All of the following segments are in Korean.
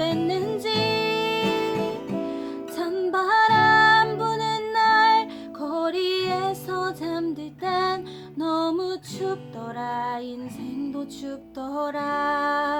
됐는지. 찬바람 부는 날 거리에서 잠들 땐 너무 춥더라. 인생도 춥더라.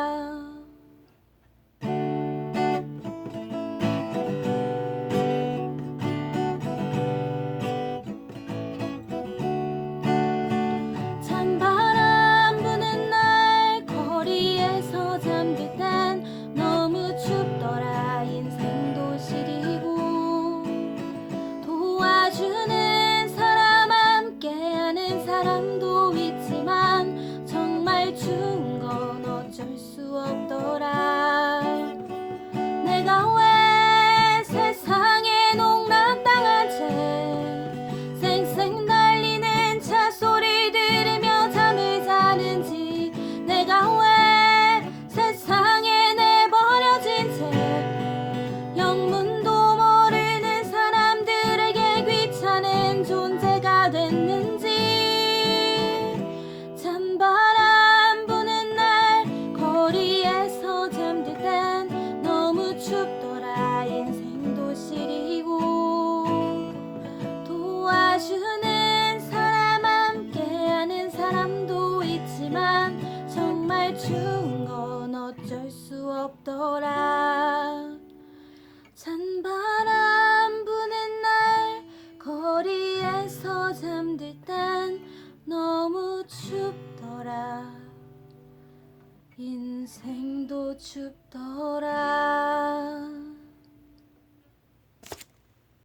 사람도 있지만 정말 추운 건 어쩔 수 없더라. 없더라. 찬바람 부는 날 거리에서 잠들 땐 너무 춥더라. 인생도 춥더라.